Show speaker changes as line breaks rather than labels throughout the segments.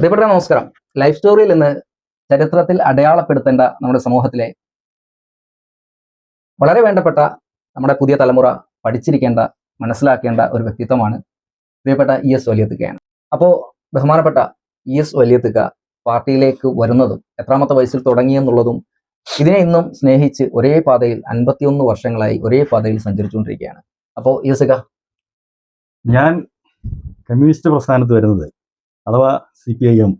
പ്രിയപ്പെട്ട നമസ്കാരം. ലൈഫ് സ്റ്റോറിയിൽ ഇന്ന് ചരിത്രത്തിൽ അടയാളപ്പെടുത്തേണ്ട നമ്മുടെ സമൂഹത്തിലെ വളരെ വേണ്ടപ്പെട്ട നമ്മുടെ പുതിയ തലമുറ പഠിച്ചിരിക്കേണ്ട മനസ്സിലാക്കേണ്ട ഒരു വ്യക്തിത്വമാണ് പ്രിയപ്പെട്ട ഇ എസ് വലിയത്തുകയാണ് അപ്പോൾ ബഹുമാനപ്പെട്ട ഇ എസ് വലിയത്തുക പാർട്ടിയിലേക്ക് വരുന്നതും എത്രാമത്തെ വയസ്സിൽ തുടങ്ങിയെന്നുള്ളതും ഇതിനെ ഇന്നും സ്നേഹിച്ച് ഒരേ പാതയിൽ അൻപത്തിയൊന്ന് വർഷങ്ങളായി ഒരേ പാതയിൽ സഞ്ചരിച്ചുകൊണ്ടിരിക്കുകയാണ്. അപ്പോൾ എസ്
ഞാൻ കമ്മ്യൂണിസ്റ്റ് പ്രസ്ഥാനത്ത് വരുന്നത് അഥവാ സി പി ഐ എം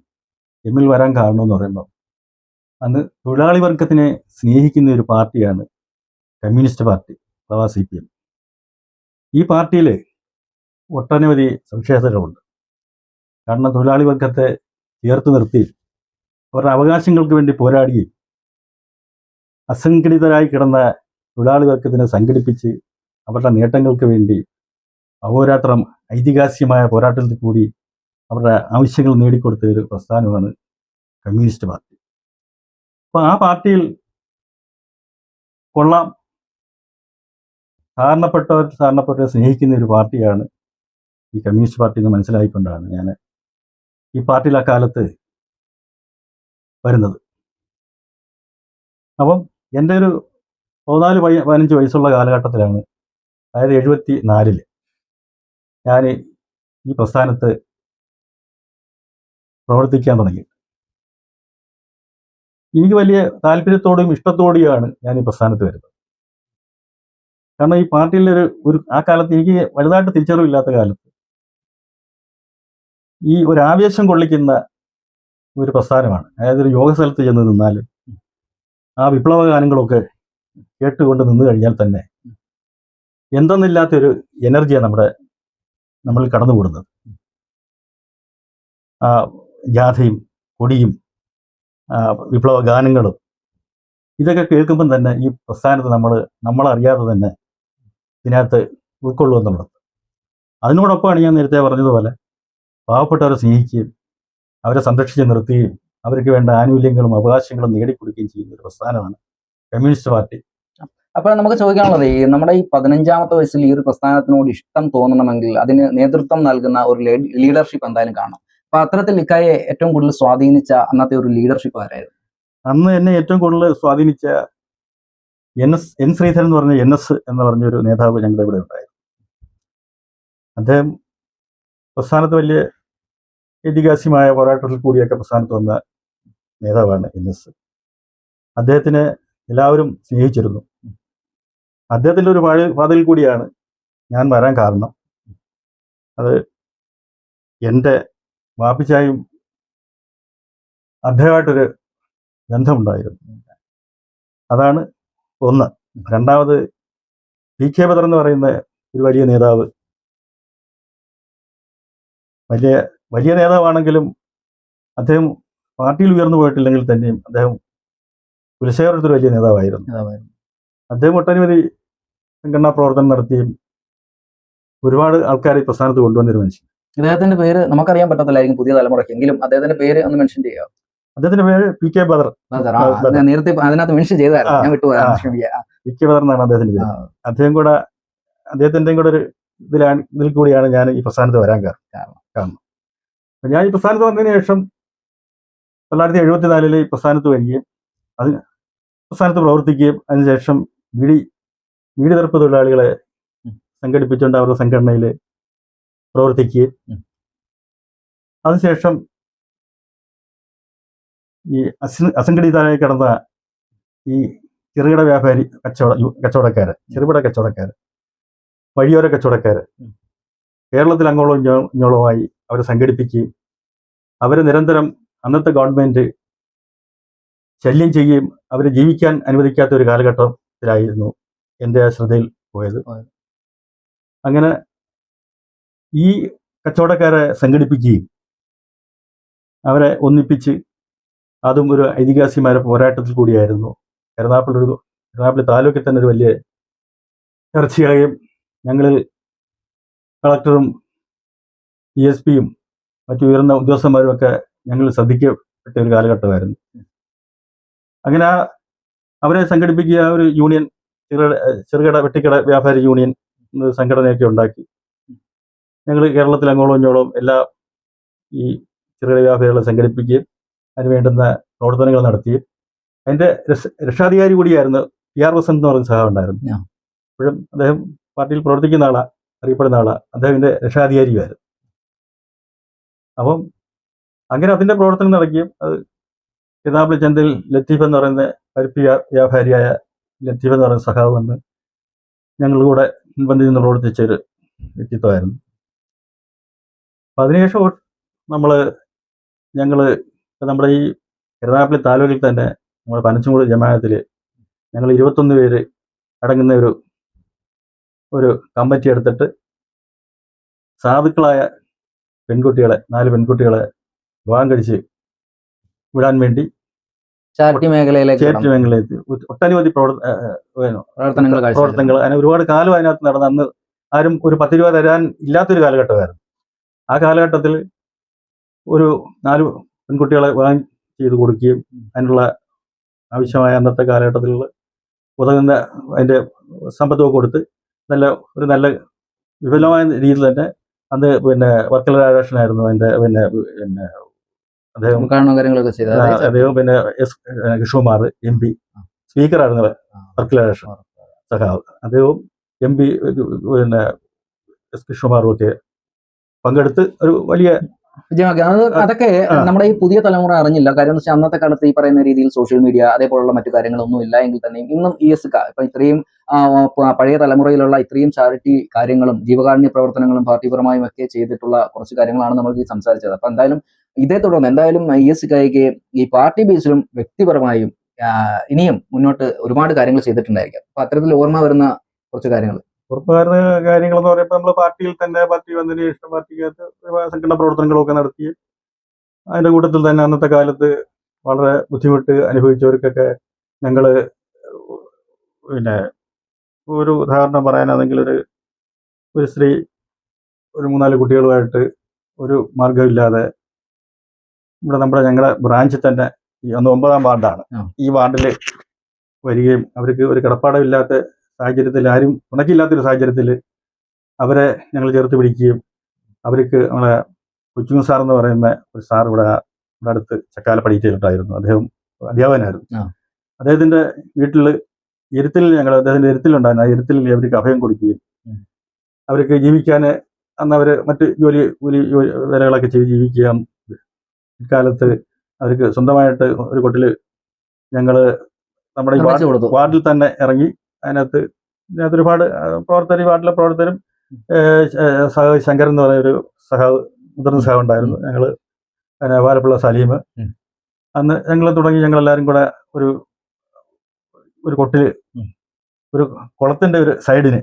എമ്മിൽ വരാൻ കാരണമെന്ന് പറയുമ്പോൾ അന്ന് തൊഴിലാളി വർഗത്തിനെ സ്നേഹിക്കുന്ന ഒരു പാർട്ടിയാണ് കമ്മ്യൂണിസ്റ്റ് പാർട്ടി അഥവാ സി പി എം. ഈ പാർട്ടിയിൽ ഒട്ടനവധി സവിശേഷതകളുണ്ട്. കാരണം തൊഴിലാളി വർഗത്തെ ചേർത്ത് നിർത്തി അവരുടെ അവകാശങ്ങൾക്ക് വേണ്ടി പോരാടുകയും അസംഘടിതരായി കിടന്ന തൊഴിലാളി വർഗത്തിനെ സംഘടിപ്പിച്ച് അവരുടെ നേട്ടങ്ങൾക്ക് വേണ്ടി അഹോരാത്രം ഐതിഹാസികമായ പോരാട്ടത്തിൽ കൂടി അവരുടെ ആവശ്യങ്ങൾ നേടിക്കൊടുത്ത ഒരു പ്രസ്ഥാനമാണ് കമ്മ്യൂണിസ്റ്റ് പാർട്ടി. അപ്പോൾ ആ പാർട്ടിയിൽ കൊള്ളാം. സാധാരണപ്പെട്ടവർ സാധാരണപ്പെട്ടവരെ സ്നേഹിക്കുന്ന ഒരു പാർട്ടിയാണ് ഈ കമ്മ്യൂണിസ്റ്റ് പാർട്ടി എന്ന് മനസ്സിലായിക്കൊണ്ടാണ് ഞാൻ ഈ പാർട്ടിയിൽ ആ കാലത്ത് വരുന്നത്. അപ്പം എന്റെ ഒരു പതിനാല് പതിനഞ്ച് വയസ്സുള്ള കാലഘട്ടത്തിലാണ് അതായത് എഴുപത്തി നാലിൽ ഞാൻ ഈ പ്രസ്ഥാനത്ത് പ്രവർത്തിക്കാൻ തുടങ്ങി. എനിക്ക് വലിയ താല്പര്യത്തോടെയും ഇഷ്ടത്തോടെയുമാണ് ഞാൻ ഈ പ്രസ്ഥാനത്ത് വരുന്നത്. കാരണം ഈ പാർട്ടിയിലെ ഒരു ഒരു ആ കാലത്ത് എനിക്ക് വലുതായിട്ട് തിരിച്ചറിവില്ലാത്ത കാലത്ത് ഈ ഒരു ആവേശം കൊള്ളിക്കുന്ന ഒരു പ്രസ്ഥാനമാണ്. അതായത് ഒരു യോഗ സ്ഥലത്ത് ചെന്ന് നിന്നാൽ ആ വിപ്ലവ ഗാനങ്ങളൊക്കെ കേട്ടുകൊണ്ട് നിന്ന് കഴിഞ്ഞാൽ തന്നെ എന്തെന്നില്ലാത്തൊരു എനർജിയാണ് നമ്മുടെ നമ്മൾ കടന്നുകൂടുന്നത്. ആ ജാഥയും കൊടിയും വിപ്ലവ ഗാനങ്ങളും ഇതൊക്കെ കേൾക്കുമ്പം തന്നെ ഈ പ്രസ്ഥാനത്ത് നമ്മൾ നമ്മളറിയാതെ തന്നെ ഇതിനകത്ത് ഉൾക്കൊള്ളുമെന്നുള്ളത് അതിനോടൊപ്പമാണ് ഞാൻ നേരത്തെ പറഞ്ഞതുപോലെ പാവപ്പെട്ടവരെ സ്നേഹിക്കുകയും അവരെ സംരക്ഷിച്ച് നിർത്തുകയും അവർക്ക് വേണ്ട ആനുകൂല്യങ്ങളും അവകാശങ്ങളും നേടിക്കൊടുക്കുകയും ചെയ്യുന്ന ഒരു പ്രസ്ഥാനമാണ് കമ്മ്യൂണിസ്റ്റ് പാർട്ടി.
അപ്പോൾ നമുക്ക് ചോദിക്കാനുള്ളത് ഈ നമ്മുടെ ഈ പതിനഞ്ചാമത്തെ വയസ്സിൽ ഈ ഒരു പ്രസ്ഥാനത്തിനോട് ഇഷ്ടം തോന്നണമെങ്കിൽ അതിന് നേതൃത്വം നൽകുന്ന ഒരു ലീഡർഷിപ്പ് എന്തായാലും കാണും അത്തരത്തിൽ ഇക്കായെ ഏറ്റവും കൂടുതൽ സ്വാധീനിച്ച അന്നത്തെ ഒരു ലീഡർഷിപ്പ് ആരായിരുന്നു?
അന്ന് എന്നെ ഏറ്റവും കൂടുതൽ സ്വാധീനിച്ച എൻ എസ് എൻ ശ്രീധരൻ എന്ന് പറഞ്ഞ എൻ എസ് എന്ന് പറഞ്ഞൊരു നേതാവ് ഞങ്ങളുടെ ഇവിടെ ഉണ്ടായിരുന്നു. അദ്ദേഹം പ്രസ്ഥാനത്ത് വലിയ ഇതിഹാസ്യമായ പോരാട്ടത്തിൽ കൂടിയൊക്കെ പ്രസ്ഥാനത്ത് വന്ന നേതാവാണ് എൻ എസ്. അദ്ദേഹത്തിനെ എല്ലാവരും സ്നേഹിച്ചിരുന്നു. അദ്ദേഹത്തിന്റെ ഒരു പാഴ് പാതയിൽ കൂടിയാണ് ഞാൻ വരാൻ കാരണം. അത് എന്റെ വാപ്പിച്ചായും അദ്ദേഹമായിട്ടൊരു ബന്ധമുണ്ടായിരുന്നു. അതാണ് ഒന്ന്. രണ്ടാമത് പി കെ ബദർ എന്ന് പറയുന്ന ഒരു വലിയ നേതാവ്. വലിയ വലിയ നേതാവാണെങ്കിലും അദ്ദേഹം പാർട്ടിയിൽ ഉയർന്നു പോയിട്ടില്ലെങ്കിൽ തന്നെയും അദ്ദേഹം കുലശേഖരത്തിൽ വലിയ നേതാവായിരുന്നു. അദ്ദേഹം ഒട്ടനവധി സംഘടനാ പ്രവർത്തനം നടത്തിയും ഒരുപാട് ആൾക്കാരെ ഈ പ്രസ്ഥാനത്ത് കൊണ്ടുവന്നൊരു മനുഷ്യൻ.
ഇദ്ദേഹത്തിന്റെ പേര് നമുക്കറിയാൻ പറ്റത്തില്ലായിരിക്കും പുതിയ തലമുറയ്ക്ക്. എങ്കിലും അദ്ദേഹത്തിന്റെ പേര് ഒന്ന് മെൻഷൻ ചെയ്യാം
അദ്ദേഹത്തിന്റെ പേര് പി കെ ബദർ.
ഞാൻ നേരത്തെ അതിനകത്ത് മെൻഷൻ ചെയ്തായിരുന്നു. ഞാൻ വിട്ടുപോയാ
പി കെ ബദർ എന്നാണ് അദ്ദേഹത്തിന്റെ പേര്. അദ്ദേഹം കൂടെ അദ്ദേഹത്തിന്റെ കൂടെ ഒരു ഇതിലാണ് ഇതിൽ കൂടിയാണ് ഞാൻ ഈ പ്രസ്ഥാനത്ത് വരാൻ കാരണം.
കാരണം.
ഞാൻ ഈ പ്രസ്ഥാനത്ത് വന്നതിന് ശേഷം തൊള്ളായിരത്തി എഴുപത്തിനാലിൽ ഈ പ്രസ്ഥാനത്ത് വരികയും അതിന് പ്രസ്ഥാനത്ത് പ്രവർത്തിക്കുകയും അതിനുശേഷം വീടി വീടി തെറുപ്പ് തൊഴിലാളികളെ. സംഘടിപ്പിച്ചുകൊണ്ട് അവരുടെ സംഘടനയിൽ പ്രവർത്തിക്കുകയും. അതിനുശേഷം ഈ അസ അസംഘടിതരായി കിടന്ന ഈ ചെറുകിട വ്യാപാരി കച്ചവട കച്ചവടക്കാര് ചെറുകിട കച്ചവടക്കാര് വഴിയോര കച്ചവടക്കാര് കേരളത്തിൽ അങ്ങോളം ഇങ്ങോ- ഇങ്ങോളവുമായി അവരെ സംഘടിപ്പിക്കുകയും അവരെ നിരന്തരം അന്നത്തെ ഗവൺമെന്റ് ശല്യം ചെയ്യുകയും അവരെ ജീവിക്കാൻ അനുവദിക്കാത്ത ഒരു കാലഘട്ടത്തിലായിരുന്നു എന്റെ ശ്രദ്ധയിൽ പോയത്. അങ്ങനെ ഈ കച്ചവടക്കാരെ സംഘടിപ്പിക്കുകയും അവരെ ഒന്നിപ്പിച്ച് അതും ഒരു ഐതിഹാസികമായ പോരാട്ടത്തിൽ കൂടിയായിരുന്നു. എറണാകുളം ഒരു എറണാകുളം താലൂക്കിൽ തന്നെ ഒരു വലിയ ചർച്ചയായും ഞങ്ങളിൽ കളക്ടറും ഇ എസ് പിയും മറ്റു ഉയർന്ന ഉദ്യോഗസ്ഥന്മാരും ഒക്കെ ഞങ്ങൾ ശ്രദ്ധിക്കപ്പെട്ട ഒരു കാലഘട്ടമായിരുന്നു. അങ്ങനെ ആ അവരെ സംഘടിപ്പിക്കുക ഒരു യൂണിയൻ ചെറുകിട ചെറുകിട വെട്ടിക്കട വ്യാപാരി യൂണിയൻ സംഘടനയൊക്കെ ഉണ്ടാക്കി. ഞങ്ങൾ കേരളത്തിൽ അങ്ങോളം ഇങ്ങോളം എല്ലാ ഈ ചെറുകിട വ്യാപാരികളെ സംഘടിപ്പിക്കുകയും അതിന് വേണ്ടുന്ന പ്രവർത്തനങ്ങൾ നടത്തുകയും അതിന്റെ രക്ഷ- രക്ഷാധികാരി കൂടിയായിരുന്നു പി ആർ വസന്ത് എന്ന് പറയുന്ന സഹ ഉണ്ടായിരുന്നു. അപ്പോഴും അദ്ദേഹം പാർട്ടിയിൽ പ്രവർത്തിക്കുന്ന ആളാണ് അറിയപ്പെടുന്ന ആളാണ് അദ്ദേഹത്തിന്റെ രക്ഷാധികാരിയുമായിരുന്നു. അപ്പം അങ്ങനെ അതിന്റെ പ്രവർത്തനം നടക്കുകയും അത് എറണാകുളം ചന്ദിൽ ലത്തീഫ് എന്ന് പറയുന്ന പരിപ്പി വ്യാ- വ്യാപാരിയായ ലത്തീഫ് എന്ന് പറയുന്ന സഹാവ് വന്ന് ഞങ്ങളുടെ കൂടെ മുൻപന്തിൽ നിന്ന് പ്രവർത്തിച്ച ഒരു വ്യക്തിത്വമായിരുന്നു. അപ്പം അതിനുശേഷം നമ്മൾ ഞങ്ങൾ നമ്മുടെ ഈ എറണാകുളം താലൂക്കിൽ തന്നെ നമ്മുടെ പനച്ചുമൂട് ജമാഅത്തിൽ ഞങ്ങൾ ഇരുപത്തൊന്ന് പേര് അടങ്ങുന്ന ഒരു ഒരു കമ്മിറ്റി എടുത്തിട്ട് സാധുക്കളായ പെൺകുട്ടികളെ നാല് പെൺകുട്ടികളെ വിവാഹം കഴിച്ച് വിടാൻ വേണ്ടി
ചാരിറ്റി മേഖലയിലേക്ക്
മേഖലയിൽ ഒട്ടനവധി
പ്രവർത്തനങ്ങൾ.
പ്രവർത്തനങ്ങൾ അങ്ങനെ ഒരുപാട് കാലം അതിനകത്ത് നടന്ന് അന്ന് ആരും ഒരു പത്ത് രൂപ തരാൻ ഇല്ലാത്തൊരു കാലഘട്ടമായിരുന്നു ആ കാലഘട്ടത്തിൽ ഒരു നാല് പെൺകുട്ടികളെ വിവാഹം ചെയ്ത് കൊടുക്കുകയും അതിനുള്ള ആവശ്യമായ അന്നത്തെ കാലഘട്ടത്തിലുള്ള ഉതകുന്ന അതിന്റെ സമ്പത്തൊക്കെ കൊടുത്ത് നല്ല ഒരു നല്ല വിപുലമായ രീതിയിൽ തന്നെ അന്ന് പിന്നെ വർക്കല രാധാകൃഷ്ണനായിരുന്നു അതിന്റെ പിന്നെ പിന്നെ അദ്ദേഹം
കാര്യങ്ങളൊക്കെ
അദ്ദേഹം പിന്നെ എസ് കൃഷ്ണകുമാർ എം പി സ്പീക്കറായിരുന്നു വർക്കല രാധാകൃഷ്ണൻ സഖാവ്. അദ്ദേഹവും എം പി പിന്നെ എസ് കൃഷ്ണകുമാറും ഒക്കെ പങ്കെടുത്ത് ഒരു വലിയ
വിജയമാക്കി. അത് അതൊക്കെ നമ്മുടെ ഈ പുതിയ തലമുറ അറിഞ്ഞില്ല. കാര്യം എന്ന് വെച്ചാൽ അന്നത്തെ കാലത്ത് ഈ പറയുന്ന രീതിയിൽ സോഷ്യൽ മീഡിയ അതേപോലുള്ള മറ്റു കാര്യങ്ങളൊന്നും ഇല്ല എങ്കിൽ തന്നെയും ഇന്നും ഇ എസ് ഇപ്പൊ ഇത്രയും പഴയ തലമുറയിലുള്ള ഇത്രയും ചാരിറ്റി കാര്യങ്ങളും ജീവകാരുണ്യ പ്രവർത്തനങ്ങളും പാർട്ടിപരമായും ഒക്കെ ചെയ്തിട്ടുള്ള കുറച്ച് കാര്യങ്ങളാണ് നമ്മൾ ഈ സംസാരിച്ചത്. അപ്പൊ എന്തായാലും ഇതേ തുടർന്ന് എന്തായാലും ഇ എസ് കായിക്ക് ഈ പാർട്ടി ബേസിലും വ്യക്തിപരമായും ഇനിയും മുന്നോട്ട് ഒരുപാട് കാര്യങ്ങൾ ചെയ്തിട്ടുണ്ടായിരിക്കാം. അപ്പൊ അത്തരത്തിൽ ഓർമ്മ വരുന്ന കുറച്ച് കാര്യങ്ങൾ.
ഉറപ്പുകാരുടെ കാര്യങ്ങൾ എന്ന് പറയുമ്പോൾ നമ്മൾ പാർട്ടിയിൽ തന്നെ പാർട്ടി വന്നതിന് ശേഷം പാർട്ടിക്കകത്ത് സംഘടന പ്രവർത്തനങ്ങളൊക്കെ നടത്തി അതിന്റെ കൂട്ടത്തിൽ തന്നെ അന്നത്തെ കാലത്ത് വളരെ ബുദ്ധിമുട്ട് അനുഭവിച്ചവർക്കൊക്കെ ഞങ്ങൾ പിന്നെ ഒരു ഉദാഹരണം പറയാനാണെങ്കിൽ ഒരു ഒരു സ്ത്രീ ഒരു മൂന്നാൽ കുട്ടികളുമായിട്ട് ഒരു മാർഗമില്ലാതെ ഇവിടെ നമ്മുടെ ഞങ്ങളുടെ ബ്രാഞ്ചിൽ തന്നെ ഈ ഒന്ന് ഒമ്പതാം വാർഡാണ്. ഈ വാർഡിൽ വരികയും അവർക്ക് ഒരു കിടപ്പാടമില്ലാത്ത സാഹചര്യത്തിൽ ആരും ഉണക്കില്ലാത്തൊരു സാഹചര്യത്തിൽ അവരെ ഞങ്ങൾ ചേർത്ത് പിടിക്കുകയും അവർക്ക് നമ്മളെ കൊച്ചുങ്ങ സാർ എന്ന് പറയുന്ന ഒരു സാർ ഇവിടെ ഇവിടെ അടുത്ത് ചക്കാല പഠിച്ചിട്ടുണ്ടായിരുന്നു അദ്ദേഹം അധ്യാപകനായിരുന്നു. അദ്ദേഹത്തിന്റെ വീട്ടിൽ ഇരുത്തിൽ ഞങ്ങൾ അദ്ദേഹത്തിന്റെ ഇരുത്തിലുണ്ടായിരുന്നു ആ ഇരുത്തിൽ അവർക്ക് അഭയം കൊടുക്കുകയും. അവർക്ക് ജീവിക്കാൻ അന്ന് അവർ മറ്റ് ജോലി കൂലി ജോലി വേലകളൊക്കെ ചെയ്ത് ജീവിക്കാം ഇക്കാലത്ത് അവർക്ക് സ്വന്തമായിട്ട് ഒരു കൊട്ടിൽ ഞങ്ങൾ നമ്മുടെ വാർഡിൽ തന്നെ ഇറങ്ങി അതിനകത്ത് ഇതിനകത്ത് ഒരുപാട് പ്രവർത്തകർ ഈ വാർഡിലെ പ്രവർത്തകരും സഹ- ശങ്കരൻ എന്ന് പറയുന്ന ഒരു സഹാവ് മുതിർന്ന സഹാവ് ഉണ്ടായിരുന്നു ഞങ്ങൾ പിന്നെ വാലപ്പുള്ള സലീം. അന്ന് ഞങ്ങൾ തുടങ്ങി ഞങ്ങൾ എല്ലാവരും കൂടെ ഒരു ഒരു
കൊട്ടിൽ
ഒരു കുളത്തിന്റെ ഒരു സൈഡിന്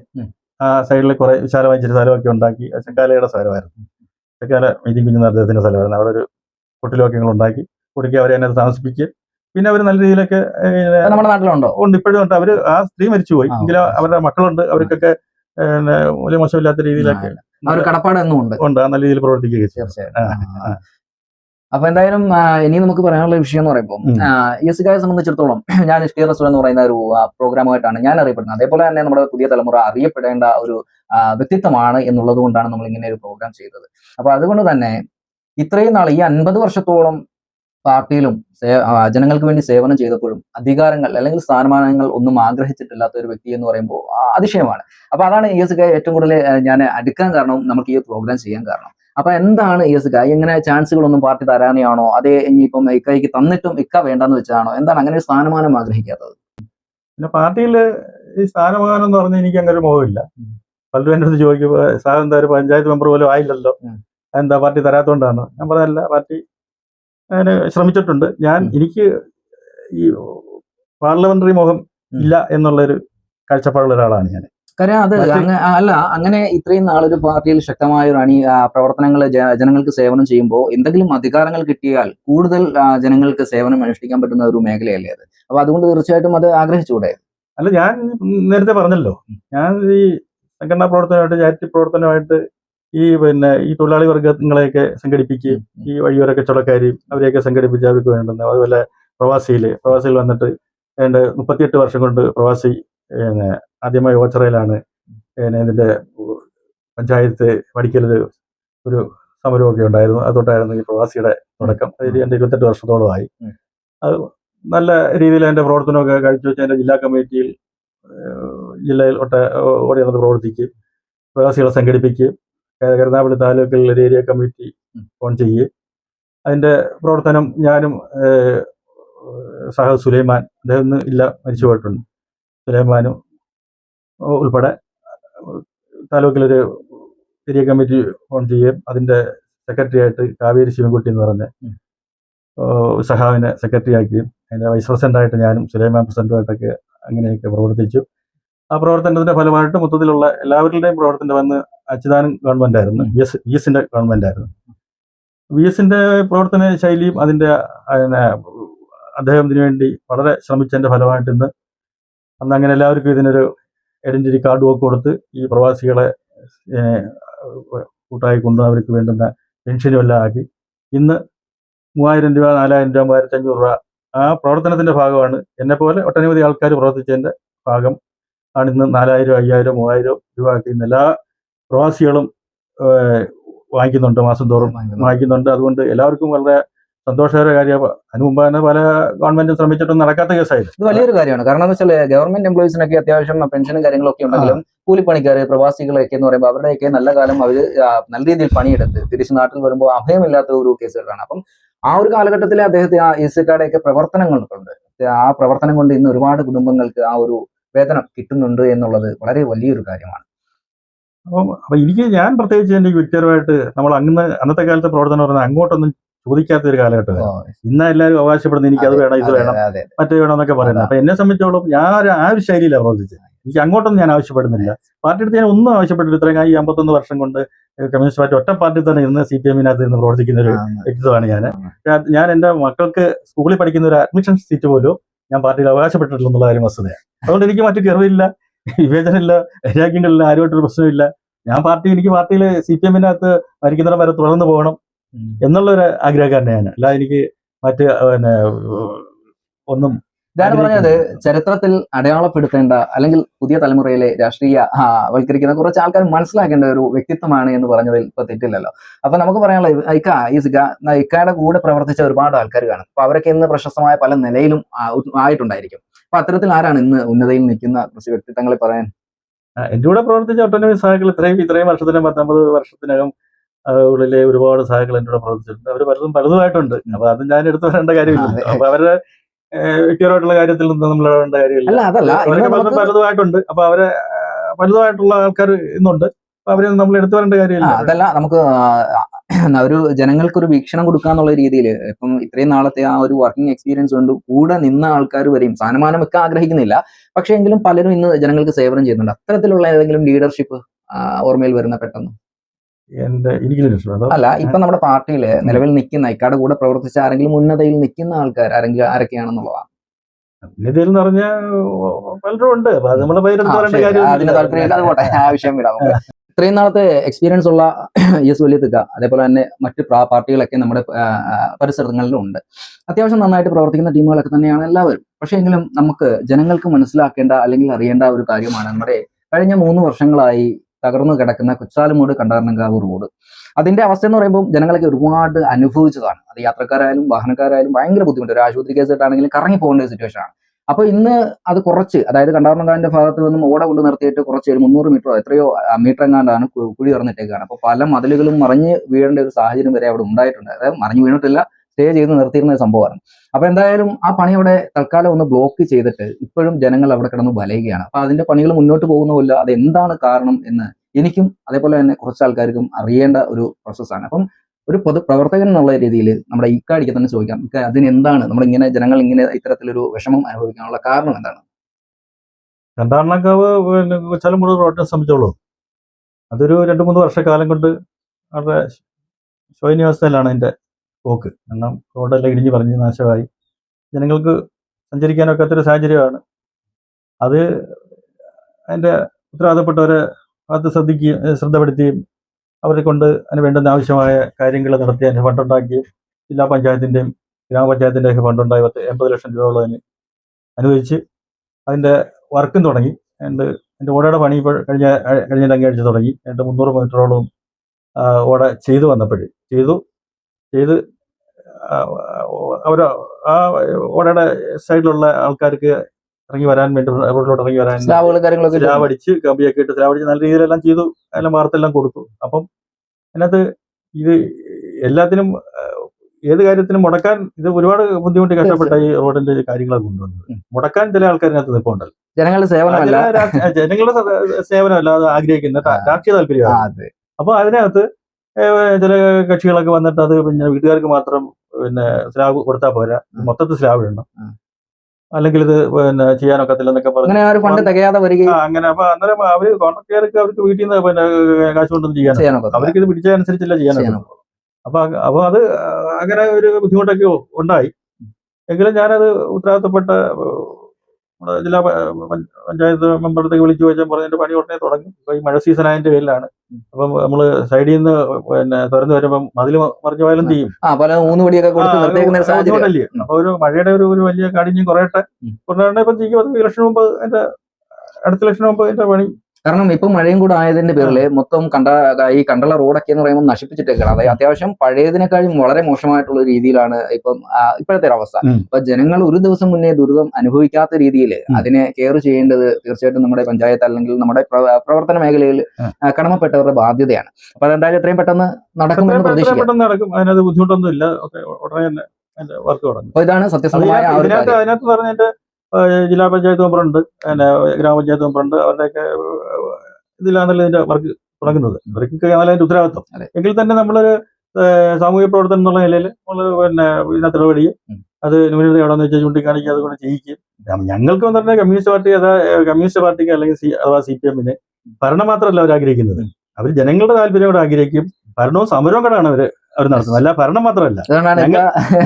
ആ സൈഡിൽ കുറെ വിശാലമായ ചെറിയ സ്ഥലമൊക്കെ ഉണ്ടാക്കി ചെക്കാലയുടെ സ്ഥലമായിരുന്നു. ചെക്കാല മീതിയും കുഞ്ഞു അദ്ദേഹത്തിന്റെ സ്ഥലമായിരുന്നു. അവിടെ ഒരു കൊട്ടിലൊക്കെ ഞങ്ങൾ ഉണ്ടാക്കി കുടുക്കി അവരെ എന്നെ താമസിപ്പിക്കുക പിന്നെ അവർ നല്ല രീതിയിലൊക്കെ
നമ്മുടെ നാട്ടിലുണ്ടോ?
ഉണ്ട്. ഇപ്പോഴും ഉണ്ട്. അവർ ആ സ്ത്രീ മരിച്ചുപോയി എങ്കിലും അവരുടെ മക്കളുണ്ട്. അവർക്കൊക്കെ ഒരു വലിയ മോശമില്ലാത്ത രീതിയിലൊക്കെ
കടപ്പാട് എന്നും ഉണ്ട്.
ഉണ്ട്. നല്ല രീതിയിൽ പ്രവർത്തിക്കുകയൊക്കെ.
അപ്പൊ എന്തായാലും ഇനി നമുക്ക് പറയാനുള്ള വിഷയം എന്ന് പറയുമ്പോൾ കായെ സംബന്ധിച്ചിടത്തോളം ഞാൻ ഇഷ്ടിയ റസൂൽ എന്ന് പറയുന്ന ഒരു പ്രോഗ്രാമായിട്ടാണ് ഞാൻ അറിയപ്പെടുന്നത്. അതേപോലെ തന്നെ നമ്മുടെ പുതിയ തലമുറ അറിയപ്പെടേണ്ട ഒരു വ്യക്തിത്വമാണ് എന്നുള്ളത് കൊണ്ടാണ് നമ്മൾ ഇങ്ങനെ ഒരു പ്രോഗ്രാം ചെയ്തത്. അപ്പൊ അതുകൊണ്ട് തന്നെ ഇത്രയും നാൾ ഈ അൻപത് വർഷത്തോളം പാർട്ടിയിലും ജനങ്ങൾക്ക് വേണ്ടി സേവനം ചെയ്തപ്പോഴും അധികാരങ്ങൾ അല്ലെങ്കിൽ സ്ഥാനമാനങ്ങൾ ഒന്നും ആഗ്രഹിച്ചിട്ടില്ലാത്ത ഒരു വ്യക്തി എന്ന് പറയുമ്പോൾ അതിശയമാണ്. അപ്പൊ അതാണ് ഇ എസ് ഏറ്റവും കൂടുതൽ ഞാൻ അടുക്കാൻ കാരണം നമുക്ക് ഈ പ്രോഗ്രാം ചെയ്യാൻ കാരണം. അപ്പൊ എന്താണ് ഇ എസ് ഇങ്ങനെ ചാൻസുകളൊന്നും പാർട്ടി തരാനെയാണോ അതേ ഇനിയിപ്പം ഇക്കയ്ക്ക് തന്നിട്ടും ഇക്ക വേണ്ടെന്ന് വെച്ചാണോ? എന്താണ് അങ്ങനെ ഒരു സ്ഥാനമാനം ആഗ്രഹിക്കാത്തത്?
പിന്നെ പാർട്ടിയിൽ ഈ സ്ഥാനമാനം എന്ന് പറഞ്ഞാൽ എനിക്ക് അങ്ങനെ ഒരു മോഹമില്ല. പലരും എന്റെ അടുത്ത് ചോദിക്കുമ്പോൾ സാർ എന്താ ഒരു പഞ്ചായത്ത് മെമ്പർ പോലും ആയില്ലല്ലോ? എന്താ പാർട്ടി തരാത്തോണ്ടാണ് ഞാൻ പറഞ്ഞല്ല പാർട്ടി അതിന് ശ്രമിച്ചിട്ടുണ്ട്. ഞാൻ. എനിക്ക് ഈ പാർലമെന്ററി മോഹം ഇല്ല എന്നുള്ളൊരു കാഴ്ചപ്പാടുള്ള ഒരാളാണ് ഞാൻ
കാര്യം അത് അല്ല അങ്ങനെ ഇത്രയും നാളൊരു പാർട്ടിയിൽ ശക്തമായ ഒരു അണി പ്രവർത്തനങ്ങൾ ജനങ്ങൾക്ക് സേവനം ചെയ്യുമ്പോൾ എന്തെങ്കിലും അധികാരങ്ങൾ കിട്ടിയാൽ കൂടുതൽ ജനങ്ങൾക്ക് സേവനം അനുഷ്ഠിക്കാൻ പറ്റുന്ന ഒരു മേഖലയല്ലേ അത്? അപ്പൊ അതുകൊണ്ട് തീർച്ചയായിട്ടും അത് ആഗ്രഹിച്ചുകൂടെ?
അല്ല ഞാൻ നേരത്തെ പറഞ്ഞല്ലോ. ഞാൻ ഈ സംഘടനാ പ്രവർത്തനമായിട്ട് ചാരിറ്റി പ്രവർത്തനമായിട്ട് ഈ പിന്നെ ഈ തൊഴിലാളി വർഗങ്ങളെയൊക്കെ സംഘടിപ്പിക്കുകയും ഈ വഴിയോര കച്ചവടക്കാരെയും അവരെയൊക്കെ സംഘടിപ്പിച്ച് അവർക്ക് വേണ്ടുന്ന അതുപോലെ പ്രവാസിയിൽ പ്രവാസിയിൽ വന്നിട്ട് ഏതാണ്ട് മുപ്പത്തിയെട്ട് വർഷം കൊണ്ട് പ്രവാസി പിന്നെ ആദ്യമായി ഓച്ചറയിലാണ് പിന്നെ ഇതിന്റെ പഞ്ചായത്ത് പഠിക്കലൊരു ഒരു സമരമൊക്കെ ഉണ്ടായിരുന്നു. അതുകൊണ്ടായിരുന്നു ഈ പ്രവാസിയുടെ തുടക്കം. അതിൽ എന്റെ ഇരുപത്തെട്ട് വർഷത്തോളമായി. അത് നല്ല രീതിയിൽ എന്റെ പ്രവർത്തനമൊക്കെ കാഴ്ചവെച്ച് എന്റെ ജില്ലാ കമ്മിറ്റിയിൽ ജില്ലയിൽ ഒട്ട ഓടി നടന്ന് പ്രവർത്തിക്കുകയും പ്രവാസികളെ സംഘടിപ്പിക്കുകയും കരുനാഗപ്പള്ളി താലൂക്കിൽ ഒരു ഏരിയ കമ്മിറ്റി. ഫോൺ ചെയ്യുകയും അതിന്റെ പ്രവർത്തനം ഞാനും സഹ സുലൈമാൻ അദ്ദേഹം ഇല്ല മരിച്ചു പോയിട്ടുണ്ട്. സുലൈമാനും ഉൾപ്പെടെ താലൂക്കിലൊരു ഏരിയ കമ്മിറ്റി ഫോൺ ചെയ്യുകയും അതിന്റെ സെക്രട്ടറി ആയിട്ട് കാവേരി ശിവൻകുട്ടി എന്ന് പറഞ്ഞ സഹാവിനെ സെക്രട്ടറി ആക്കുകയും അതിന്റെ വൈസ് പ്രസിഡന്റായിട്ട് ഞാനും സുലൈമാൻ പ്രസിഡന്റുമായിട്ടൊക്കെ അങ്ങനെയൊക്കെ പ്രവർത്തിച്ചു. ആ പ്രവർത്തനത്തിന്റെ ഫലമായിട്ട് മൊത്തത്തിലുള്ള എല്ലാവരുടെയും പ്രവർത്തനം വന്ന് അച്യുതാനന്ദ ഗവൺമെന്റ് ആയിരുന്നു. വി എസ് വി എസിന്റെ ഗവൺമെന്റ് ആയിരുന്നു വി എസിന്റെ പ്രവർത്തന ശൈലിയും അതിന്റെ അദ്ദേഹം ഇതിനു വേണ്ടി വളരെ ശ്രമിച്ചതിന്റെ ഫലമായിട്ട് ഇന്ന് അന്ന് അങ്ങനെ എല്ലാവർക്കും ഇതിനൊരു ഐഡന്റിറ്റി കാർഡ് ഒക്കെ കൊടുത്ത് ഈ പ്രവാസികളെ കൂട്ടായി കൊണ്ട് അവർക്ക് വേണ്ടുന്ന പെൻഷനും എല്ലാം ആക്കി. ഇന്ന് മൂവായിരം രൂപ നാലായിരം രൂപ മൂവായിരത്തി അഞ്ഞൂറ് രൂപ ആ പ്രവർത്തനത്തിന്റെ ഭാഗമാണ്. എന്നെ പോലെ ഒട്ടനവധി ആൾക്കാർ പ്രവർത്തിച്ചതിന്റെ ഭാഗം ആണ് ഇന്ന് നാലായിരം അയ്യായിരം മൂവായിരം രൂപ ആക്കി ഇന്ന് എല്ലാ പ്രവാസികളും വാങ്ങിക്കുന്നുണ്ട് മാസം തോറും വാങ്ങിക്കുന്നുണ്ട്. അതുകൊണ്ട് എല്ലാവർക്കും വളരെ സന്തോഷകര കാര്യമാണ് അതിനു മുമ്പ് തന്നെ പല ഗവൺമെന്റും ശ്രമിച്ചിട്ടും നടക്കാത്ത കേസായിരുന്നു.
ഇത് വലിയൊരു കാര്യമാണ്. കാരണം എന്ന് വെച്ചാൽ ഗവൺമെന്റ് എംപ്ലോയീസിനൊക്കെ അത്യാവശ്യം പെൻഷനും കാര്യങ്ങളൊക്കെ ഉണ്ടെങ്കിലും കൂലിപ്പണിക്കാർ പ്രവാസികളൊക്കെ എന്ന് പറയുമ്പോൾ അവരുടെയൊക്കെ നല്ല കാലം അവർ നല്ല രീതിയിൽ പണിയെടുത്ത് തിരിച്ച് നാട്ടിൽ വരുമ്പോൾ അഭയമില്ലാത്ത ഒരു കേസുകളാണ്. അപ്പം ആ ഒരു കാലഘട്ടത്തിലെ അദ്ദേഹത്തെ ആ എസ് സിക്കാരുടെയൊക്കെ പ്രവർത്തനങ്ങളുണ്ട്. ആ പ്രവർത്തനം കൊണ്ട് ഇന്ന് ഒരുപാട് കുടുംബങ്ങൾക്ക് ആ ഒരു വേതനം കിട്ടുന്നുണ്ട് എന്നുള്ളത് വളരെ വലിയൊരു കാര്യമാണ്.
അപ്പം അപ്പൊ എനിക്ക് ഞാൻ പ്രത്യേകിച്ച് എന്റെ വ്യക്തിപരമായിട്ട് നമ്മൾ അന്ന് അന്നത്തെ കാലത്തെ പ്രവർത്തനം പറഞ്ഞാൽ അങ്ങോട്ടൊന്നും ചോദിക്കാത്ത ഒരു ഇന്ന ഇന്ന് എല്ലാവരും അവകാശപ്പെടുന്നത് എനിക്ക് അത് വേണം ഇത് വേണം. മറ്റേ വേണം എന്നൊക്കെ പറയുന്നത്. അപ്പൊ എന്നെ സംബന്ധിച്ചോളം ഞാൻ ഒരു ആ ഒരു ശൈലിയിലാണ് പ്രവർത്തിച്ചത്. എനിക്ക് അങ്ങോട്ടൊന്നും ഞാൻ ആവശ്യപ്പെടുന്നില്ല. പാർട്ടി എടുത്ത് ഞാൻ ഒന്നും ആവശ്യപ്പെട്ടില്ല. ഇത്രയും ഈ അമ്പത്തൊന്ന് വർഷം കൊണ്ട് കമ്മ്യൂണിസ്റ്റ് പാർട്ടി ഒറ്റ പാർട്ടി തന്നെ ഇരുന്ന് സി പി എമ്മിനകത്ത് നിന്ന് പ്രവർത്തിക്കുന്ന ഒരു വ്യക്തിത്വമാണ് ഞാൻ. ഞാൻ എന്റെ മക്കൾക്ക് സ്കൂളിൽ പഠിക്കുന്ന ഒരു അഡ്മിഷൻ സീറ്റ് പോലും ഞാൻ പാർട്ടിയിൽ അവകാശപ്പെട്ടിട്ടില്ല എന്നുള്ള കാര്യം വസ്തുതയാണ്. അതുകൊണ്ട് എനിക്ക് മറ്റു കെറിവില്ല വിവേചനമില്ല രാജ്യങ്ങളില്ല ആരുമായിട്ടൊരു പ്രശ്നമില്ല ഞാൻ പാർട്ടി എനിക്ക് പാർട്ടിയിൽ സി പി എമ്മിന്റെ അകത്ത് ഭരിക്കുന്നവരെ വരെ തുടർന്ന് പോകണം
എന്നുള്ള
ഒരു ആഗ്രഹക്കാരനെയാണ് അല്ല എനിക്ക് മറ്റ് പിന്നെ ഒന്നും
ഞാൻ പറഞ്ഞത് ചരിത്രത്തിൽ അടയാളപ്പെടുത്തേണ്ട അല്ലെങ്കിൽ പുതിയ തലമുറയിലെ രാഷ്ട്രീയ വൽക്കരിക്കുന്ന കുറച്ച് ആൾക്കാർ മനസ്സിലാക്കേണ്ട ഒരു വ്യക്തിത്വമാണ് എന്ന് പറഞ്ഞതിൽ ഇപ്പൊ തെറ്റില്ലല്ലോ അപ്പൊ നമുക്ക് പറയാനുള്ള ഇക്ക ഈ ഇക്കയുടെ കൂടെ പ്രവർത്തിച്ച ഒരുപാട് ആൾക്കാർ കാണും അപ്പൊ അവരൊക്കെ ഇന്ന് പ്രശസ്തമായ പല നിലയിലും ആയിട്ടുണ്ടായിരിക്കും അപ്പൊ അത്തരത്തിൽ ആരാണ് ഇന്ന് ഉന്നതയിൽ നിൽക്കുന്ന കുറച്ച് വ്യക്തിത്വങ്ങളെ പറയാൻ?
എന്റെ കൂടെ പ്രവർത്തിച്ച ഒട്ടനവധി സഹാക്കൾ ഇത്രയും ഇത്രയും വർഷത്തിനും പത്തൊമ്പത് വർഷത്തിനകം ഉള്ളിലെ ഒരുപാട് സഹാക്കൾ എന്റെ കൂടെ പ്രവർത്തിച്ചിട്ടുണ്ട്. അവർ പലതും പലതുമായിട്ടുണ്ട്. അപ്പൊ അത് ഞാൻ എടുത്തു വരേണ്ട കാര്യമില്ല. അപ്പൊ അവരുടെ വ്യക്തിപരമായിട്ടുള്ള കാര്യത്തിൽ നിന്ന് നമ്മൾ ഇടേണ്ട കാര്യമില്ല. പലതും പലതുമായിട്ടുണ്ട്. അപ്പൊ അവരെ പലതുമായിട്ടുള്ള ആൾക്കാർ ഇന്നുണ്ട്. അവരെ നമ്മൾ എടുത്തു വരേണ്ട കാര്യമില്ല.
അതല്ല. നമുക്ക് ഒരു ജനങ്ങൾക്ക് ഒരു വീക്ഷണം കൊടുക്കുക എന്നുള്ള രീതിയിൽ ഇപ്പം ഇത്രയും നാളത്തെ ആ ഒരു വർക്കിംഗ് എക്സ്പീരിയൻസ് കൊണ്ട് കൂടെ നിന്ന ആൾക്കാർ വരെയും സ്ഥാനമാനം ഒക്കെ ആഗ്രഹിക്കുന്നില്ല. പക്ഷെ എങ്കിലും പലരും ഇന്ന് ജനങ്ങൾക്ക് സേവനം ചെയ്യുന്നുണ്ട്. അത്തരത്തിലുള്ള ഏതെങ്കിലും ലീഡർഷിപ്പ് ഓർമ്മയിൽ വരുന്ന പെട്ടെന്ന്? അല്ല ഇപ്പൊ നമ്മുടെ പാർട്ടിയിൽ നിലവിൽ നിൽക്കുന്ന ഇക്കാടെ കൂടെ പ്രവർത്തിച്ച ആരെങ്കിലും ഉന്നതയിൽ നിൽക്കുന്ന ആൾക്കാർ ആരെങ്കിലും ആരൊക്കെയാണെന്നുള്ളതാണ്
എന്ന് പറഞ്ഞാൽ പലരും ഉണ്ട്. അത് നമ്മളെ പേരെടുത്ത് പറയേണ്ട
ശരി. അതിന് താല്പര്യമില്ല അത് പോട്ടെ. ആ വിഷയം വിടാം. ഇത്രയും നാളത്തെ എക്സ്പീരിയൻസ് ഉള്ള എസ് വലിയ വലിയത്തുക അതേപോലെ തന്നെ മറ്റ് പാർട്ടികളൊക്കെ നമ്മുടെ ആ, ആ, പരിസരങ്ങളിലും ഉണ്ട് അത്യാവശ്യം നന്നായിട്ട് പ്രവർത്തിക്കുന്ന ടീമുകളൊക്കെ തന്നെയാണ് എല്ലാവരും. പക്ഷേ എങ്കിലും നമുക്ക് ജനങ്ങൾക്ക് മനസ്സിലാക്കേണ്ട അല്ലെങ്കിൽ അറിയേണ്ട ഒരു കാര്യമാണ് നമ്മുടെ കഴിഞ്ഞ മൂന്ന് വർഷങ്ങളായി തകർന്നു കിടക്കുന്ന കുച്ചാലുമൂട് കണ്ടാർണങ്കാവ് റോഡ്. അതിന്റെ അവസ്ഥ എന്ന് പറയുമ്പോൾ ജനങ്ങളൊക്കെ ഒരുപാട് അനുഭവിച്ചതാണ്. അത് യാത്രക്കാരായാലും വാഹനക്കാരായാലും ഭയങ്കര ബുദ്ധിമുട്ട്. ഒരു ആശുപത്രി കേസ് കിട്ടാണെങ്കിലും കറങ്ങി പോകേണ്ട ഒരു സിറ്റുവേഷൻ ആണ്. അപ്പൊ ഇന്ന് അത് കുറച്ച് അതായത് കണ്ടാർണങ്കാവിന്റെ ഭാഗത്ത് നിന്നും ഓട കൊണ്ട് നിർത്തിയിട്ട് കുറച്ച് ഒരു മുന്നൂറ് മീറ്ററോ എത്രയോ മീറ്റർ എങ്ങാണ്ടാണ് കുഴി തുറന്നിട്ടേക്കാണ് അപ്പൊ പല മതിലുകളും മറിഞ്ഞ് വീഴേണ്ട ഒരു സാഹചര്യം വരെ അവിടെ ഉണ്ടായിട്ടുണ്ട്. അതായത് മറിഞ്ഞു വീണിട്ടില്ല സ്റ്റേ ചെയ്ത് നിർത്തിയിരുന്ന ഒരു സംഭവമാണ്. അപ്പൊ എന്തായാലും ആ പണി അവിടെ തൽക്കാലം ഒന്ന് ബ്ലോക്ക് ചെയ്തിട്ട് ഇപ്പോഴും ജനങ്ങൾ അവിടെ കിടന്ന് വലയുകയാണ്. അപ്പൊ അതിന്റെ പണികൾ മുന്നോട്ട് പോകുന്നുമില്ല അത് എന്താണ് കാരണം എന്ന് എനിക്കും അതേപോലെ തന്നെ കുറച്ച് ആൾക്കാർക്കും അറിയേണ്ട ഒരു പ്രോസസ്സാണ് അപ്പം ഒരു പൊതുപ്രവർത്തകൻ എന്നുള്ള രീതിയിൽ നമ്മുടെ ഇക്കാടിക്ക് തന്നെ ചോദിക്കാം. ഇക്ക അതിന് എന്താണ് നമ്മൾ ഇങ്ങനെ ജനങ്ങൾ ഇങ്ങനെ ഇത്തരത്തിലൊരു വിഷമം അനുഭവിക്കാനുള്ള കാരണം എന്താണ്?
രണ്ടാണക്കാവ് പിന്നെ കൊച്ചാലമ്പുഴ റോഡിനെ സംബന്ധിച്ചോളൂ. അതൊരു രണ്ട് മൂന്ന് വർഷക്കാലം കൊണ്ട് വളരെ ശോചനീയാവസ്ഥയിലാണ് അതിന്റെ പോക്ക്. കാരണം റോഡെല്ലാം ഇടിഞ്ഞ് പറഞ്ഞ് നാശമായി. ജനങ്ങൾക്ക് സഞ്ചരിക്കാനൊക്കാത്തൊരു സാഹചര്യമാണ്. അത് അതിന്റെ ഉത്തരവാദപ്പെട്ടവരെ അത് ശ്രദ്ധിക്കുകയും ശ്രദ്ധപ്പെടുത്തുകയും അവരെ കൊണ്ട് അതിന് വേണ്ടുന്ന ആവശ്യമായ കാര്യങ്ങൾ നടത്തി അതിന് ഫണ്ടുണ്ടാക്കി ജില്ലാ പഞ്ചായത്തിന്റെയും ഗ്രാമപഞ്ചായത്തിന്റെയൊക്കെ ഫണ്ടുണ്ടായി പത്ത് എൺപത് ലക്ഷം രൂപയോളം അതിന് അനുവദിച്ച് അതിന്റെ വർക്കും തുടങ്ങി. എന്റെ എന്റെ ഓടയുടെ പണി ഇപ്പോൾ കഴിഞ്ഞ കഴിഞ്ഞ രണ്ടാഴ്ച തുടങ്ങി. രണ്ട് മുന്നൂറ് മീറ്ററോളം ഓട ചെയ്തു വന്നപ്പോൾ ചെയ്തു. ചെയ്ത് അവർ ആ ഓടയുടെ സൈഡിലുള്ള ആൾക്കാർക്ക് ഇറങ്ങി വരാൻ വേണ്ടി റോഡിലോട്ട് ഇറങ്ങി വരാൻ
സ്ലാബുകൾ കാര്യങ്ങളൊക്കെ
സ്ലാബ് അടിച്ച് കമ്പിയൊക്കെ ഇട്ട് സ്ലാബ് അടിച്ച് നല്ല രീതിയിലെല്ലാം ചെയ്തു. എല്ലാം വാർത്തെല്ലാം കൊടുത്തു. അപ്പം അതിനകത്ത് ഇത് എല്ലാത്തിനും ഏത് കാര്യത്തിനും മുടക്കാൻ ഇത് ഒരുപാട് ബുദ്ധിമുട്ടി കഷ്ടപ്പെട്ട ഈ റോഡിന്റെ കാര്യങ്ങളെ കൊണ്ടുവന്നത്. മുടക്കാൻ ചില ആൾക്കാരിനകത്ത് നിൽപ്പുണ്ടല്ലോ.
ജനങ്ങളുടെ സേവനമല്ല.
ജനങ്ങളുടെ സേവനമല്ല അത് ആഗ്രഹിക്കുന്ന. രാഷ്ട്രീയ
താല്പര്യം
താല്പര്യമാണ് അപ്പൊ അതിനകത്ത് ചില കക്ഷികളൊക്കെ വന്നിട്ട് അത് പിന്നെ വീട്ടുകാർക്ക് മാത്രം പിന്നെ സ്ലാബ് കൊടുത്താൽ പോരാ. മൊത്തത്തിൽ സ്ലാബ് ഇടണം. അല്ലെങ്കിൽ ഇത് പിന്നെ ചെയ്യാനൊക്കത്തില്ലെന്നൊക്കെ പറഞ്ഞു
അങ്ങനെ ആ ഒരു ഫണ്ട് തികയാതെ വരികയും
അങ്ങനെ അപ്പൊ അന്നേരം അവർ കോൺട്രാക്ടുകാർക്ക് അവർക്ക് വീട്ടിൽ നിന്ന് പിന്നെ കാശ് കൊണ്ടൊന്നും ചെയ്യാൻ
ചെയ്യാനൊക്കെ
അവർക്ക് ഇത് പിടിച്ചതനുസരിച്ചില്ല ചെയ്യാൻ
ചെയ്യണം.
അപ്പൊ അപ്പൊ അത് അങ്ങനെ ഒരു ബുദ്ധിമുട്ടൊക്കെ ഉണ്ടായി. എങ്കിലും ഞാനത് ഉത്തരവാദിത്തപ്പെട്ട നമ്മുടെ ജില്ലാ പഞ്ചായത്ത് മെമ്പറത്തേക്ക് വിളിച്ചു വെച്ചാൽ പറഞ്ഞതിന്റെ പണി ഉടനെ തുടങ്ങി ഇപ്പൊ ഈ മഴ സീസൺ ആയതിന്റെ പേരിലാണ് അപ്പം നമ്മൾ സൈഡിൽ നിന്ന് പിന്നെ തുറന്നു വരുമ്പം മതിൽ മറിഞ്ഞു പോയാലും ചെയ്യും അപ്പൊ ഒരു മഴയുടെ ഒരു ഒരു വലിയ കാഠിന്യം കുറയട്ടെ കുറഞ്ഞ ഇപ്പം ചെയ്യും അത് ഇലക്ഷൻ മുമ്പ് അതിന്റെ അടുത്ത ഇലക്ഷൻ മുമ്പ് അതിന്റെ പണി
കാരണം ഇപ്പൊ മഴയും കൂടെ ആയതിന്റെ പേരിൽ മൊത്തം കണ്ട ഈ കണ്ടുള്ള റോഡൊക്കെ എന്ന് പറയുമ്പോൾ നശിപ്പിച്ചിട്ടേക്കാണ്. അതായത് അത്യാവശ്യം പഴയതിനേക്കാളും വളരെ മോശമായിട്ടുള്ള രീതിയിലാണ് ഇപ്പം ഇപ്പോഴത്തെ ഒരവസ്ഥ. അവസ്ഥ അപ്പൊ ജനങ്ങൾ ഒരു ദിവസം മുന്നേ ദുരിതം അനുഭവിക്കാത്ത രീതിയിൽ അതിനെ കെയർ ചെയ്യേണ്ടത് തീർച്ചയായിട്ടും നമ്മുടെ പഞ്ചായത്ത് അല്ലെങ്കിൽ നമ്മുടെ പ്രവർത്തന മേഖലയിൽ കടമപ്പെട്ടവരുടെ ബാധ്യതയാണ്. അപ്പൊ അതെന്തായാലും എത്രയും പെട്ടെന്ന് നടക്കുമെന്ന് പ്രതീക്ഷിക്കാം.
നടക്കും. അതിനകത്ത് ബുദ്ധിമുട്ടൊന്നും ഇല്ല ഒക്കെ ഉടനെ തന്നെ വർക്ക് തുടങ്ങും.
അപ്പൊ ഇതാണ് സത്യസന്ധമായ
അതിനകത്ത് ജില്ലാ പഞ്ചായത്ത് മെമ്പറുണ്ട്. പിന്നെ ഗ്രാമപഞ്ചായത്ത് മെമ്പറുണ്ട്. അവരുടെയൊക്കെ ഇതിലാണല്ലോ ഇതിന്റെ വർക്ക് തുടങ്ങുന്നത്. ഇവർക്കൊക്കെ ആണല്ലോ അതിന്റെ ഉത്തരവാദിത്വം. എങ്കിൽ തന്നെ നമ്മളൊരു സാമൂഹിക സാമൂഹ്യ പ്രവർത്തനം എന്നുള്ള നിലയിൽ നമ്മൾ പിന്നെ ഇതിനകത്ത് ഇടപെടുകയും അത് ന്യൂനത എവിടെ വെച്ചാൽ ചൂണ്ടിക്കാണിക്കുക അതുകൊണ്ട് ചെയ്യിക്കും ഞങ്ങൾക്ക് പറഞ്ഞാൽ കമ്മ്യൂണിസ്റ്റ് പാർട്ടി അതാ കമ്മ്യൂണിസ്റ്റ് പാർട്ടിക്ക് അല്ലെങ്കിൽ സി അഥവാ സി പി എമ്മിന് ഭരണം മാത്രമല്ല അവർ ആഗ്രഹിക്കുന്നത്. അവർ ജനങ്ങളുടെ താല്പര്യം കൂടെ ആഗ്രഹിക്കും. ഭരണവും സമരവും കൂടെയാണ് അവർ അവർ നടത്തുന്നത്. അല്ല ഭരണം മാത്രമല്ല.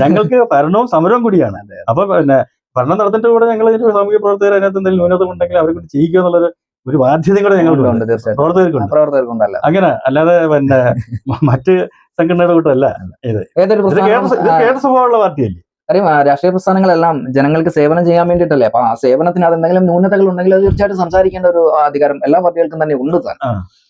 ഞങ്ങൾക്ക് ഭരണവും സമരവും കൂടിയാണ്. അപ്പൊ പിന്നെ ഭരണം നടത്തിയിട്ട് കൂടെ ഞങ്ങൾ ഇതിന്റെ സാമൂഹ്യ പ്രവർത്തകർ അതിനകത്ത് എന്തെങ്കിലും ന്യൂനത ഉണ്ടെങ്കിൽ അവരെ കൊണ്ട് ചെയ്യിക്കുക എന്നുള്ളൊരു ഒരു ബാധ്യതയും കൂടെ
ഉണ്ട്,
ഞങ്ങൾക്ക്
ഉണ്ട്, തീർച്ചയായിട്ടും.
പ്രവർത്തകർക്കുണ്ട്.
പ്രവർത്തകർക്കുണ്ടല്ല
അങ്ങനെ അല്ലാതെ പിന്നെ മറ്റ് സംഘടനയുടെ കൂട്ടല്ല ഇത് കേട്ട സ്വഭാവമുള്ള പാർട്ടിയല്ലേ?
അറിയാം രാഷ്ട്രീയ പ്രസ്ഥാനങ്ങളെല്ലാം ജനങ്ങൾക്ക് സേവനം ചെയ്യാൻ വേണ്ടിയിട്ടല്ലേ? അപ്പൊ ആ സേവനത്തിന് അത് എന്തെങ്കിലും ന്യൂനതകൾ ഉണ്ടെങ്കിൽ അത് തീർച്ചയായിട്ടും സംസാരിക്കേണ്ട ഒരു അധികാരം എല്ലാ പാർട്ടികൾക്കും തന്നെ ഉണ്ട് താൻ.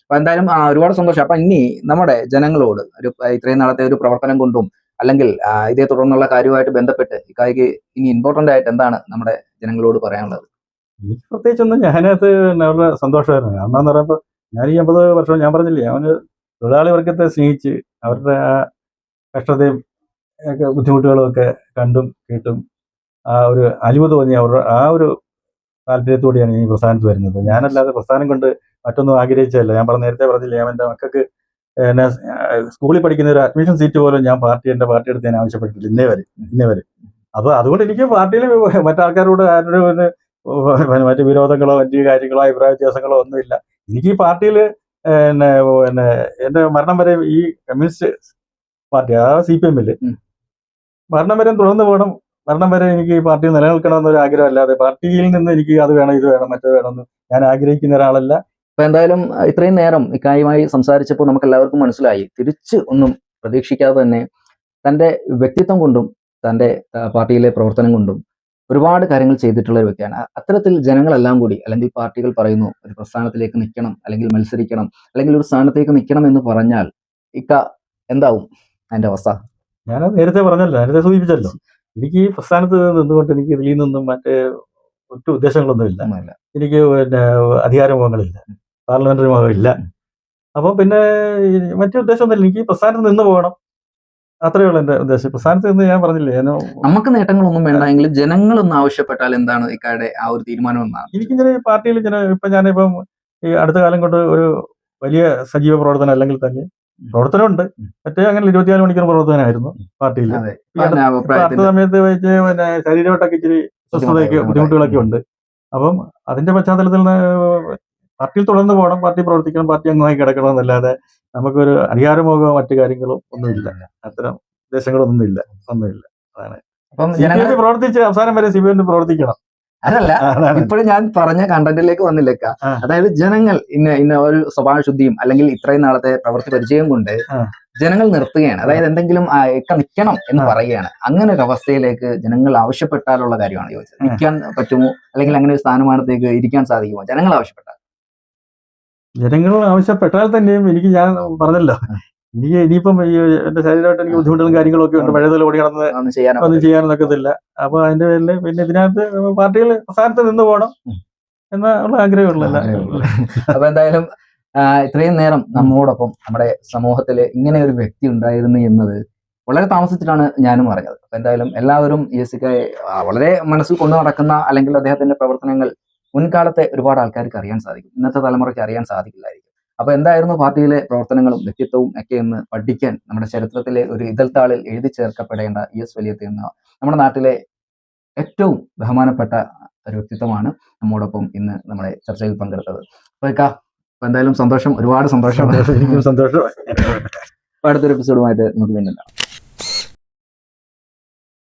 അപ്പൊ എന്തായാലും ഒരുപാട് സന്തോഷം. അപ്പൊ ഇനി നമ്മുടെ ജനങ്ങളോട് ഒരു ഇത്രയും നാളത്തെ ഒരു പ്രവർത്തനം കൊണ്ടും അല്ലെങ്കിൽ ഇതേ തുടർന്നുള്ള കാര്യവുമായിട്ട് ബന്ധപ്പെട്ട് ഇക്കായിക്ക് ഇനി ഇമ്പോർട്ടന്റ് ആയിട്ട് എന്താണ് നമ്മുടെ ജനങ്ങളോട് പറയാനുള്ളത്?
എനിക്ക് പ്രത്യേകിച്ചൊന്നും ഞാനത് വളരെ സന്തോഷമായിരുന്നു. കാരണം പറയുമ്പോൾ ഞാൻ ഈ അമ്പത് വർഷം ഞാൻ പറഞ്ഞില്ലേ അവന് തൊഴിലാളി വർഗത്തെ സ്നേഹിച്ച് അവരുടെ ആ കഷ്ടതയും ഒക്കെ ബുദ്ധിമുട്ടുകളും ഒക്കെ കണ്ടും കേട്ടും ആ ഒരു അലിവ് തോന്നി അവരുടെ ആ ഒരു താല്പര്യത്തോടെയാണ് ഈ പ്രസ്ഥാനത്ത് വരുന്നത്. ഞാനല്ലാതെ പ്രസ്ഥാനം കൊണ്ട് മറ്റൊന്നും ആഗ്രഹിച്ചതല്ല. ഞാൻ പറഞ്ഞ നേരത്തെ പറഞ്ഞില്ലേ അവന്റെ മക്കൾക്ക് എന്നെ സ്കൂളിൽ പഠിക്കുന്ന ഒരു അഡ്മിഷൻ സീറ്റ് പോലും ഞാൻ പാർട്ടി എന്റെ പാർട്ടി എടുത്ത് ഞാൻ ആവശ്യപ്പെട്ടിട്ടില്ല. ഇന്നേ വരെ ഇന്നേ വരെ. അപ്പൊ അതുകൊണ്ട് എനിക്ക് പാർട്ടിയിൽ മറ്റാൾക്കാരോട് ആരുടെ മറ്റു വിരോധങ്ങളോ മറ്റു കാര്യങ്ങളോ അഭിപ്രായ വ്യത്യാസങ്ങളോ ഒന്നുമില്ല. എനിക്ക് ഈ പാർട്ടിയിൽ പിന്നെ പിന്നെ എന്റെ മരണം വരെ ഈ കമ്മ്യൂണിസ്റ്റ് പാർട്ടി അതായത് സി പി
എമ്മിൽ.
മരണം വരെ തുടർന്ന് പോകണം മരണം വരെ എനിക്ക് ഈ പാർട്ടി നിലനിൽക്കണം എന്നൊരു ആഗ്രഹം അല്ലാതെ പാർട്ടിയിൽ നിന്ന് എനിക്ക് അത് വേണം ഇത് വേണം മറ്റത് വേണമെന്ന് ഞാൻ ആഗ്രഹിക്കുന്ന ഒരാളല്ല.
അപ്പൊ എന്തായാലും ഇത്രയും നേരം ഇക്കായുമായി സംസാരിച്ചപ്പോൾ നമുക്ക് എല്ലാവർക്കും മനസ്സിലായി. തിരിച്ച് ഒന്നും പ്രതീക്ഷിക്കാതെ തന്നെ തന്റെ വ്യക്തിത്വം കൊണ്ടും തന്റെ പാർട്ടിയിലെ പ്രവർത്തനം കൊണ്ടും ഒരുപാട് കാര്യങ്ങൾ ചെയ്തിട്ടുള്ള ഒരു വ്യക്തിയാണ്. അത്തരത്തിൽ ജനങ്ങളെല്ലാം കൂടി അല്ലെങ്കിൽ പാർട്ടികൾ പറയുന്നു ഒരു പ്രസ്ഥാനത്തിലേക്ക് നിൽക്കണം അല്ലെങ്കിൽ മത്സരിക്കണം അല്ലെങ്കിൽ ഒരു സ്ഥാനത്തേക്ക് നിൽക്കണം എന്ന് പറഞ്ഞാൽ ഇക്ക എന്താവും അതിന്റെ അവസ്ഥ?
ഞാൻ നേരത്തെ പറഞ്ഞല്ലോ നേരത്തെ സൂചിപ്പിച്ചല്ലോ. എനിക്ക് ഈ പ്രസ്ഥാനത്ത് നിന്നുകൊണ്ട് എനിക്ക് ഇതിൽ നിന്നും മറ്റേ ഒറ്റ ഉദ്ദേശങ്ങളൊന്നുമില്ല. എനിക്ക് പിന്നെ അധികാരമോഹങ്ങളില്ല പാർലമെന്ററി മോഹമില്ല അപ്പൊ പിന്നെ മറ്റേ ഉദ്ദേശം ഒന്നുമില്ല. എനിക്ക് പ്രസ്ഥാനത്ത് നിന്ന് പോകണം. അത്രയേ ഉള്ളൂ എന്റെ ഉദ്ദേശം. പ്രസ്ഥാനത്ത് നിന്ന് ഞാൻ പറഞ്ഞില്ലേ ഞാൻ
നമുക്ക് നേട്ടങ്ങളൊന്നും വേണ്ട. എങ്കിലും ജനങ്ങളൊന്നും ആവശ്യപ്പെട്ടാൽ എന്താണ് ഇക്കാരുടെ ആ ഒരു തീരുമാനം എന്നാണ്?
എനിക്കിങ്ങനെ ഈ പാർട്ടിയിൽ ഇങ്ങനെ ഇപ്പൊ ഞാനിപ്പം ഈ അടുത്ത കാലം കൊണ്ട് ഒരു വലിയ സജീവ പ്രവർത്തനം അല്ലെങ്കിൽ തന്നെ പ്രവർത്തനമുണ്ട്. മറ്റേ അങ്ങനെ ഇരുപത്തിനാല് മണിക്കൂർ പ്രവർത്തനമായിരുന്നു പാർട്ടിയിൽ. അടുത്ത സമയത്ത് വെച്ച് പിന്നെ ശരീരമായിട്ടൊക്കെ ഇച്ചിരി സ്വസ്ഥതയൊക്കെ ബുദ്ധിമുട്ടുകളൊക്കെ ഉണ്ട്. അപ്പം അതിന്റെ പശ്ചാത്തലത്തിൽ പാർട്ടിയിൽ തുടർന്ന് പോകണം പാർട്ടി പ്രവർത്തിക്കണം പാർട്ടി അംഗമായി കിടക്കണം എന്നല്ലാതെ നമുക്കൊരു അധികാരമോഹമോ മറ്റു കാര്യങ്ങളോ ഒന്നുമില്ല. അത്തരം ഉദ്ദേശങ്ങളൊന്നും ഇല്ല ഒന്നുമില്ല.
അതാണ്.
സി പി പ്രവർത്തിച്ച് അവസാനം വരെ സി ബി പ്രവർത്തിക്കണം.
അതല്ല ഇപ്പോഴും ഞാൻ പറഞ്ഞ കണ്ടന്റിലേക്ക് വന്നില്ലേക്ക അതായത് ജനങ്ങൾ ഇന്ന ഇന്ന ഒരു സ്വഭാവ ശുദ്ധിയും അല്ലെങ്കിൽ ഇത്രയും നാളത്തെ പ്രവൃത്തി പരിചയം കൊണ്ട് ജനങ്ങൾ നിർത്തുകയാണ്. അതായത് എന്തെങ്കിലും ഇക്ക ഒക്കെ നിൽക്കണം എന്ന്. പറയുകയാണ്. അങ്ങനെ ഒരു അവസ്ഥയിലേക്ക് ജനങ്ങൾ ആവശ്യപ്പെട്ടാലുള്ള കാര്യമാണ് ചോദിച്ചത്. നിൽക്കാൻ പറ്റുമോ? അല്ലെങ്കിൽ അങ്ങനെ ഒരു സ്ഥാനമാനത്തേക്ക് ഇരിക്കാൻ സാധിക്കുമോ? ജനങ്ങൾ ആവശ്യപ്പെട്ടാൽ.
ജനങ്ങൾ ആവശ്യപ്പെട്ടാൽ തന്നെയും എനിക്ക് ഞാൻ പറഞ്ഞല്ലോ. എനിക്ക് ഇനിയിപ്പം ഈ എന്റെ ശരീരമായിട്ട് എനിക്ക് ബുദ്ധിമുട്ടുകളും കാര്യങ്ങളൊക്കെ ഉണ്ട്. പഴയതുപോലെ ഓടി കടന്ന്
ഒന്നും ചെയ്യാനോ
ഒന്നും ചെയ്യാനൊക്കത്തില്ല അപ്പൊ അതിന്റെ പേരിൽ പിന്നെ ഇതിനകത്ത് പാർട്ടികൾ സ്ഥാനത്ത് നിന്ന് പോകണം. എന്നുള്ള ആഗ്രഹമുള്ളല്ല
ആഗ്രഹമുള്ളൂ. അപ്പൊ എന്തായാലും ഇത്രയും നേരം നമ്മോടൊപ്പം നമ്മുടെ സമൂഹത്തിൽ ഇങ്ങനെ ഒരു വ്യക്തി ഉണ്ടായിരുന്നു എന്നത് വളരെ താമസിച്ചിട്ടാണ് ഞാനും അറിഞ്ഞത്. അപ്പൊ എന്തായാലും എല്ലാവരും ഇ എസ് സിക്കായി വളരെ മനസ്സിൽ കൊണ്ടു നടക്കുന്ന അല്ലെങ്കിൽ അദ്ദേഹത്തിന്റെ പ്രവർത്തനങ്ങൾ മുൻകാലത്തെ ഒരുപാട് ആൾക്കാർക്ക് അറിയാൻ സാധിക്കും. ഇന്നത്തെ തലമുറയ്ക്ക് അറിയാൻ സാധിക്കില്ലായിരിക്കും. അപ്പൊ എന്തായിരുന്നു പാർട്ടിയിലെ പ്രവർത്തനങ്ങളും വ്യക്തിത്വവും ഒക്കെ എന്ന് പഠിക്കാൻ നമ്മുടെ ചരിത്രത്തിലെ ഒരു ഇതൾത്താളിൽ എഴുതി ചേർക്കപ്പെടേണ്ട ഇ എസ് വലിയത്ത് എന്ന നമ്മുടെ നാട്ടിലെ ഏറ്റവും ബഹുമാനപ്പെട്ട ഒരു വ്യക്തിത്വമാണ് നമ്മോടൊപ്പം ഇന്ന് നമ്മുടെ ചർച്ചയിൽ പങ്കെടുത്തത്. അപ്പൊ ഇക്ക, അപ്പൊ എന്തായാലും സന്തോഷം. ഒരുപാട് സന്തോഷം.
എനിക്കും
സന്തോഷം. അടുത്തൊരു എപ്പിസോഡുമായിട്ട് നമുക്ക് വീണ്ടും